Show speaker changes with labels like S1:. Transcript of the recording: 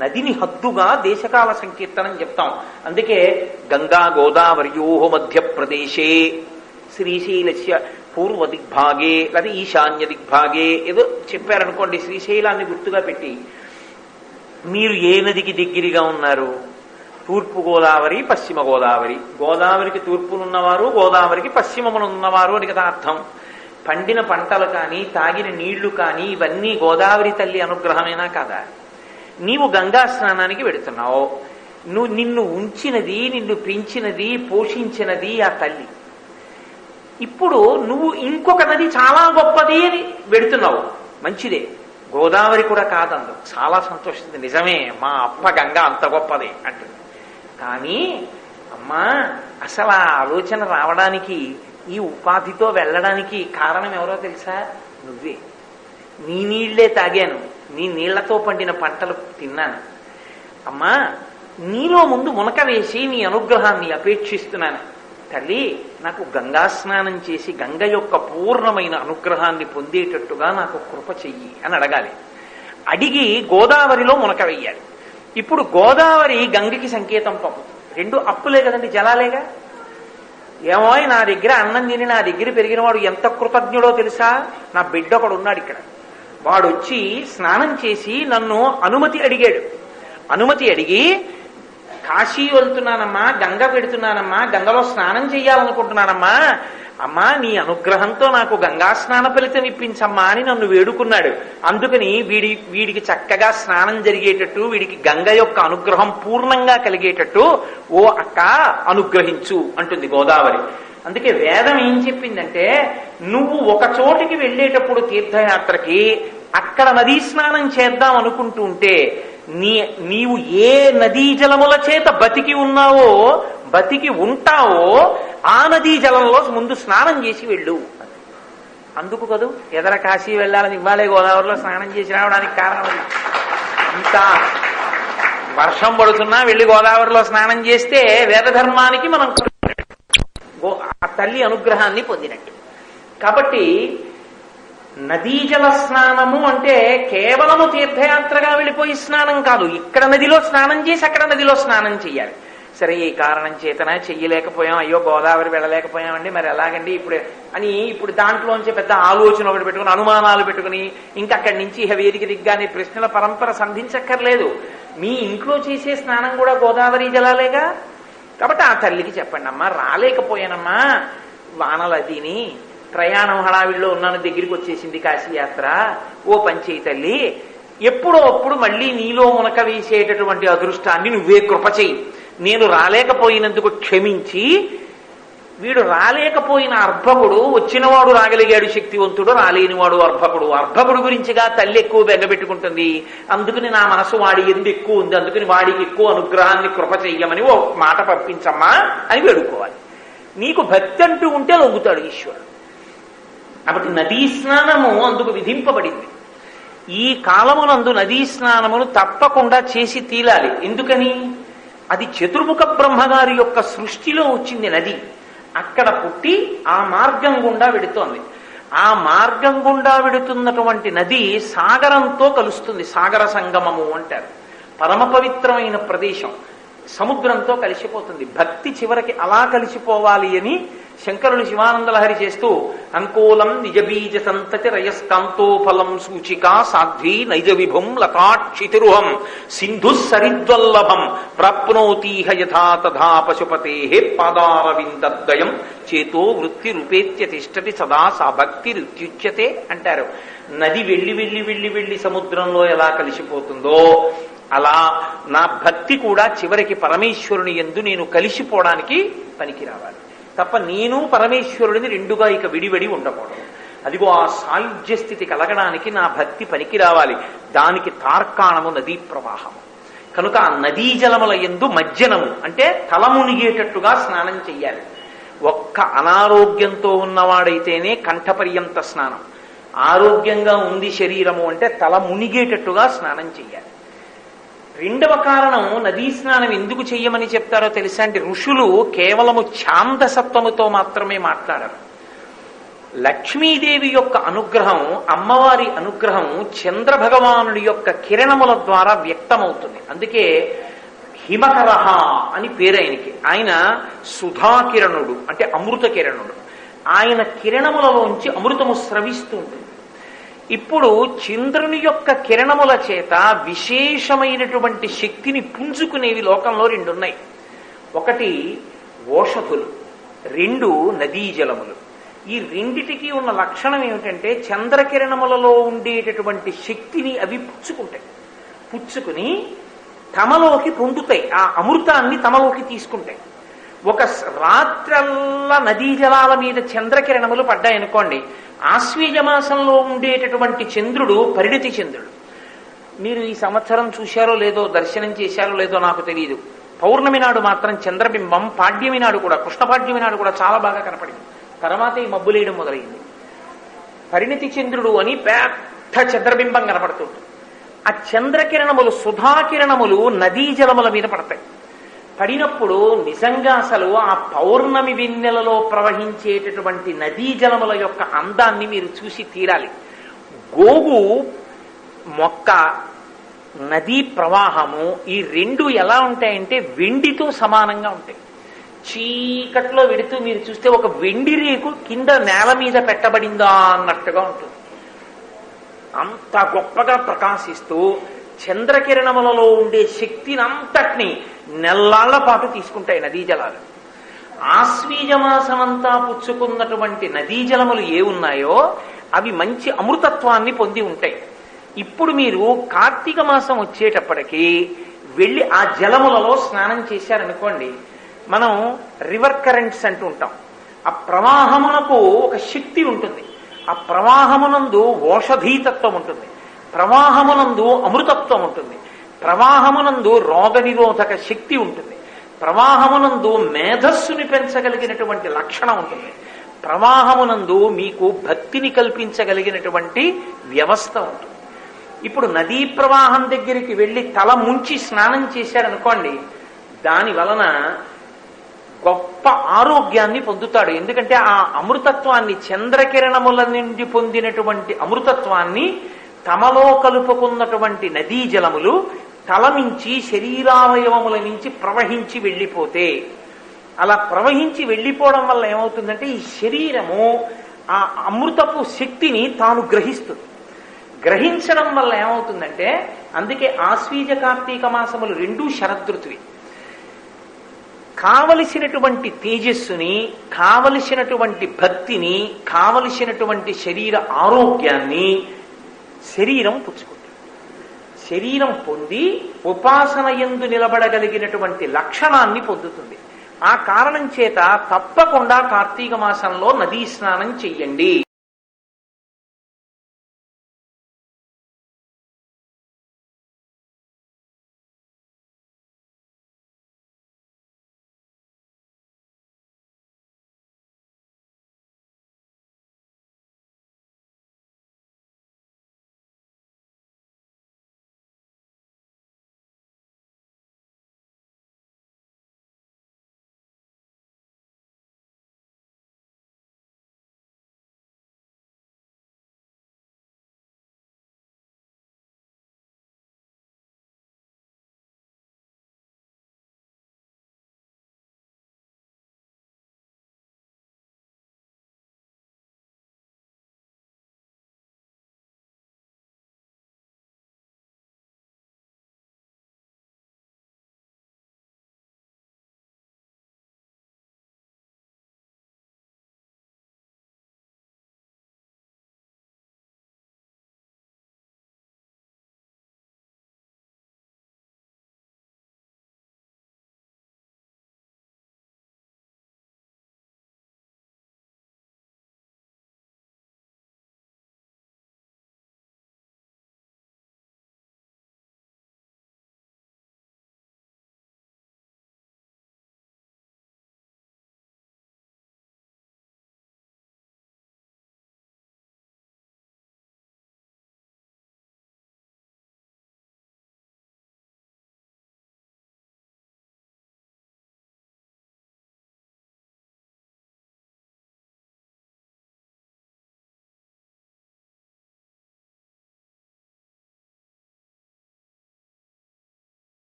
S1: నదిని హద్దుగా దేశకాల సంకీర్తనం చెప్తాం. అందుకే గంగా గోదావరియోహ మధ్యప్రదేశే శ్రీశైలస్య పూర్వ దిగ్భాగే లేదా ఈశాన్య దిగ్భాగే ఏదో చెప్పారనుకోండి శ్రీశైలాన్ని గుర్తుగా పెట్టి. మీరు ఏ నదికి దగ్గరగా ఉన్నారు? తూర్పు గోదావరి పశ్చిమ గోదావరి. గోదావరికి తూర్పునున్నవారు గోదావరికి పశ్చిమమునున్నవారు అని కదా అర్థం. పండిన పంటలు కానీ తాగిన నీళ్ళు కానీ ఇవన్నీ గోదావరి తల్లి అనుగ్రహమేనా కదా? నీవు గంగా స్నానానికి వెడుతున్నావు. నువ్వు నిన్ను ఉంచినది నిన్ను పెంచినది పోషించినది ఆ తల్లి. ఇప్పుడు నువ్వు ఇంకొక నది చాలా గొప్పది అని వెడుతున్నావు. మంచిదే. గోదావరి కూడా కాదందు. చాలా సంతోషిస్తుంది నిజమే మా అప్ప గంగ అంత గొప్పది అంటుంది. కానీ అమ్మా అసలు ఆ ఆలోచన రావడానికి ఈ ఉపాధితో వెళ్ళడానికి కారణం ఎవరో తెలుసా? నువ్వే. నీ నీళ్ళే తాగాను. నీ నీళ్ళతో పండిన పంటలు తిన్నాను. అమ్మా నీలో ముందు మునక వేసి నీ అనుగ్రహాన్ని అపేక్షిస్తున్నాను. తల్లి నాకు గంగా స్నానం చేసి గంగ యొక్క పూర్ణమైన అనుగ్రహాన్ని పొందేటట్టుగా నాకు కృప చెయ్యి అని అడగాలి. అడిగి గోదావరిలో మునక వెయ్యాలి. ఇప్పుడు గోదావరి గంగకి సంకేతం పంపు రెండు అప్పులే కదండి జలాలేగా? ఏమో నా దగ్గర అన్నం తిని నా దగ్గర పెరిగిన వాడు ఎంత కృతజ్ఞుడో తెలుసా? నా బిడ్డ ఒకడు ఉన్నాడు ఇక్కడ. వాడొచ్చి స్నానం చేసి నన్ను అనుమతి అడిగాడు. అనుమతి అడిగి కాశీ వెళ్తున్నానమ్మా గంగ పెడుతున్నానమ్మా గంగలో స్నానం చేయాలనుకుంటున్నానమ్మా అమ్మా నీ అనుగ్రహంతో నాకు గంగా స్నాన ఫలితం ఇప్పించమ్మా అని నన్ను వేడుకున్నాడు. అందుకని వీడి వీడికి చక్కగా స్నానం జరిగేటట్టు వీడికి గంగ యొక్క అనుగ్రహం పూర్ణంగా కలిగేటట్టు ఓ అక్క అనుగ్రహించు అంటుంది గోదావరి. అందుకే వేదం ఏం చెప్పిందంటే నువ్వు ఒక చోటికి వెళ్ళేటప్పుడు తీర్థయాత్రకి అక్కడ నదీ స్నానం చేద్దాం అనుకుంటూ ఉంటే నీ నీవు ఏ నదీ జలముల చేత బతికి ఉన్నావో బతికి ఉంటావో ఆ నదీ జలంలో ముందు స్నానం చేసి వెళ్ళు. అందుకు కదూ ఎదర కాశీ వెళ్ళాలని ఇవ్వాలే గోదావరిలో స్నానం చేసి రావడానికి కారణం అంత వర్షం పడుతున్నా వెళ్ళి గోదావరిలో స్నానం చేస్తే వేద ధర్మానికి మనం గో- ఆ తల్లి అనుగ్రహాన్ని పొందినట్టు. కాబట్టి నదీ జల స్నానము అంటే కేవలము తీర్థయాత్రగా వెళ్ళిపోయి స్నానం కాదు. ఇక్కడ నదిలో స్నానం చేసి అక్కడ నదిలో స్నానం చెయ్యాలి. సరే ఈ కారణం చేతన చెయ్యలేకపోయాం. అయ్యో గోదావరి వెళ్ళలేకపోయామండి. మరి ఎలాగండి ఇప్పుడు? అని ఇప్పుడు దాంట్లోంచి పెద్ద ఆలోచన ఒకటి పెట్టుకుని అనుమానాలు పెట్టుకుని ఇంకా అక్కడి నుంచి ఇహ వేదిక దిగ్గానే ప్రశ్నల పరంపర సంధించక్కర్లేదు. మీ ఇంట్లో చేసే స్నానం కూడా గోదావరి జలాలేగా? కాబట్టి ఆ తల్లికి చెప్పండి అమ్మా రాలేకపోయానమ్మా. వానలు అదిని ప్రయాణం హడావిడిలో ఉన్నాను దగ్గరికి వచ్చేసింది కాశీయాత్ర. ఓ పంచేయి తల్లి ఎప్పుడో అప్పుడు మళ్ళీ నీలో మునక వేసేటటువంటి అదృష్టాన్ని నువ్వే కృప చేయి నేను రాలేకపోయినందుకు క్షమించి వీడు రాలేకపోయిన అర్భకుడు వచ్చినవాడు రాగలిగాడు శక్తివంతుడు రాలేనివాడు అర్భకుడు. అర్భకుడు గురించిగా తల్లి ఎక్కువ బెంగపెట్టుకుంటుంది అందుకని నా మనసు వాడి ఎందు ఎక్కువ ఉంది? అందుకని వాడికి ఎక్కువ అనుగ్రహాన్ని కృప చెయ్యమని ఓ మాట పంపించమ్మా అని వేడుకోవాలి. నీకు భక్తి అంటూ ఉంటే లొంగుతాడు ఈశ్వరుడు. కాబట్టి నదీ స్నానము అందుకు విధింపబడింది. ఈ కాలమునందు నదీ స్నానమును తప్పకుండా చేసి తీరాలి. ఎందుకని? అది చతుర్ముఖ బ్రహ్మగారి యొక్క సృష్టిలో వచ్చింది నది. అక్కడ పుట్టి ఆ మార్గం గుండా వెడుతోంది. ఆ మార్గం గుండా వెడుతున్నటువంటి నది సాగరంతో కలుస్తుంది. సాగర సంగమము అంటారు. పరమ పవిత్రమైన ప్రదేశం. సముద్రంతో కలిసిపోతుంది. భక్తి చివరికి అలా కలిసిపోవాలి అని శంకరుని శివానందలహరి చేస్తూ అంకోలం నిజబీజ సంతతి రయస్కాంతో ఫలం సూచిక సాధ్వీ నైజ విభుం లతాక్షితిరుహం సింధు సరిద్వల్లభం ప్రాప్నోతీహ యథా తథా పశుపతే పాదారవిందద్వయం చేతో వృత్తి రూపేత్య తిష్టతి సదా సా భక్తి రుత్యుచ్యతే అంటారు. నది వెళ్ళి వెళ్ళి వెళ్ళి వెళ్ళి సముద్రంలో ఎలా కలిసిపోతుందో అలా నా భక్తి కూడా చివరికి పరమేశ్వరుని ఎందు నేను కలిసిపోవడానికి పనికి రావాలి తప్ప నేను పరమేశ్వరుడిని రెండుగా ఇక విడివడి ఉండకూడదు. అదిగో ఆ సాయుధ్య స్థితి కలగడానికి నా భక్తి పనికి రావాలి. దానికి తార్కాణము నదీ ప్రవాహము. కనుక ఆ నదీ జలముల ఎందు మజ్జనము అంటే తల మునిగేటట్టుగా స్నానం చెయ్యాలి. ఒక్క అనారోగ్యంతో ఉన్నవాడైతేనే కంఠపర్యంత స్నానం. ఆరోగ్యంగా ఉంది శరీరము అంటే తల మునిగేటట్టుగా స్నానం చెయ్యాలి. రెండవ కారణం నదీ స్నానం ఎందుకు చెయ్యమని చెప్తారో తెలుసా అంటే ఋషులు కేవలము ఛాందసత్వముతో మాత్రమే మాట్లాడరు. లక్ష్మీదేవి యొక్క అనుగ్రహం అమ్మవారి అనుగ్రహం చంద్ర భగవానుడి యొక్క కిరణముల ద్వారా వ్యక్తమవుతుంది. అందుకే హిమకరహ అని పేరు ఆయనకి. ఆయన సుధాకిరణుడు అంటే అమృత కిరణుడు ఆయన కిరణములలోంచి అమృతము స్రవిస్తుంది ఇప్పుడు చంద్రుని యొక్క కిరణముల చేత విశేషమైనటువంటి శక్తిని పుంజుకునేవి లోకంలో రెండు ఉన్నాయి ఒకటి ఓషధులు రెండు నదీ జలములు ఈ రెండిటికి ఉన్న లక్షణం ఏమిటంటే చంద్రకిరణములలో ఉండేటటువంటి శక్తిని అవి పుచ్చుకుంటాయి. పుచ్చుకుని తమలోకి పొందుతాయి. ఆ అమృతాన్ని తమలోకి తీసుకుంటాయి. ఒక రాత్రల్లా నదీ జలాల మీద చంద్రకిరణములు పడ్డాయనుకోండి ఆశ్వీజ మాసంలో ఉండేటటువంటి చంద్రుడు పరిణితి చంద్రుడు. మీరు ఈ సంవత్సరం చూశారో లేదో దర్శనం చేశారో లేదో నాకు తెలియదు పౌర్ణమి నాడు మాత్రం చంద్రబింబం పాడ్యమి నాడు కూడా కృష్ణ పాడ్యమి నాడు కూడా చాలా బాగా కనపడింది. తర్వాత ఈ మబ్బులేయడం మొదలైంది. పరిణితి చంద్రుడు అని పెద్ద చంద్రబింబం కనపడుతుంది. ఆ చంద్రకిరణములు సుధాకిరణములు నదీ జలముల మీద పడతాయి. పడినప్పుడు నిజంగా అసలు ఆ పౌర్ణమి వెన్నెలలో ప్రవహించేటటువంటి నదీ జలముల యొక్క అందాన్ని మీరు చూసి తీరాలి. గోగు మొక్క నదీ ప్రవాహము ఈ రెండు ఎలా ఉంటాయంటే వెండితో సమానంగా ఉంటాయి. చీకట్లో వెడుతూ మీరు చూస్తే ఒక వెండి రేకు కింద నేల మీద పెట్టబడిందా అన్నట్టుగా ఉంటుంది. అంత గొప్పగా ప్రకాశిస్తూ చంద్రకిరణములలో ఉండే శక్తిని అంతటినీ నెల్లాళ్ళ పాటు తీసుకుంటాయి నదీ జలాలు. ఆశ్వీజమాసమంతా పుచ్చుకున్నటువంటి నదీ జలములు ఏ ఉన్నాయో అవి మంచి అమృతత్వాన్ని పొంది ఉంటాయి. ఇప్పుడు మీరు కార్తీక మాసం వచ్చేటప్పటికి వెళ్ళి ఆ జలములలో స్నానం చేశారనుకోండి మనం రివర్ కరెంట్స్ అంటూ ఉంటాం. ఆ ప్రవాహమునకు ఒక శక్తి ఉంటుంది. ఆ ప్రవాహమునందు ఓషధీతత్వం ఉంటుంది. ప్రవాహమునందు అమృతత్వం ఉంటుంది. ప్రవాహమునందు రోగ నిరోధక శక్తి ఉంటుంది. ప్రవాహమునందు మేధస్సుని పెంచగలిగినటువంటి లక్షణం ఉంటుంది. ప్రవాహమునందు మీకు భక్తిని కల్పించగలిగినటువంటి వ్యవస్థ ఉంటుంది. ఇప్పుడు నదీ ప్రవాహం దగ్గరికి వెళ్ళి తల ముంచి స్నానం చేశారనుకోండి దాని వలన గొప్ప ఆరోగ్యాన్ని పొందుతాడు. ఎందుకంటే ఆ అమృతత్వాన్ని చంద్రకిరణముల నుండి పొందినటువంటి అమృతత్వాన్ని తమలో కలుపుకున్నటువంటి నదీ జలములు తల నుంచి శరీరావయవముల నుంచి ప్రవహించి వెళ్ళిపోతే అలా ప్రవహించి వెళ్ళిపోవడం వల్ల ఏమవుతుందంటే ఈ శరీరము ఆ అమృతపు శక్తిని తాను గ్రహిస్తుంది. గ్రహించడం వల్ల ఏమవుతుందంటే అందుకే ఆశ్వీజ కార్తీక మాసములు రెండూ శరదృతువి. కావలసినటువంటి తేజస్సుని కావలసినటువంటి భక్తిని కావలసినటువంటి శరీర ఆరోగ్యాన్ని శరీరం పుచ్చుకుంటుంది. శరీరం పొంది ఉపాసన ఎందు నిలబడగలిగినటువంటి లక్షణాన్ని పొందుతుంది. ఆ కారణం చేత తప్పకుండా కార్తీక మాసంలో నదీ స్నానం చెయ్యండి.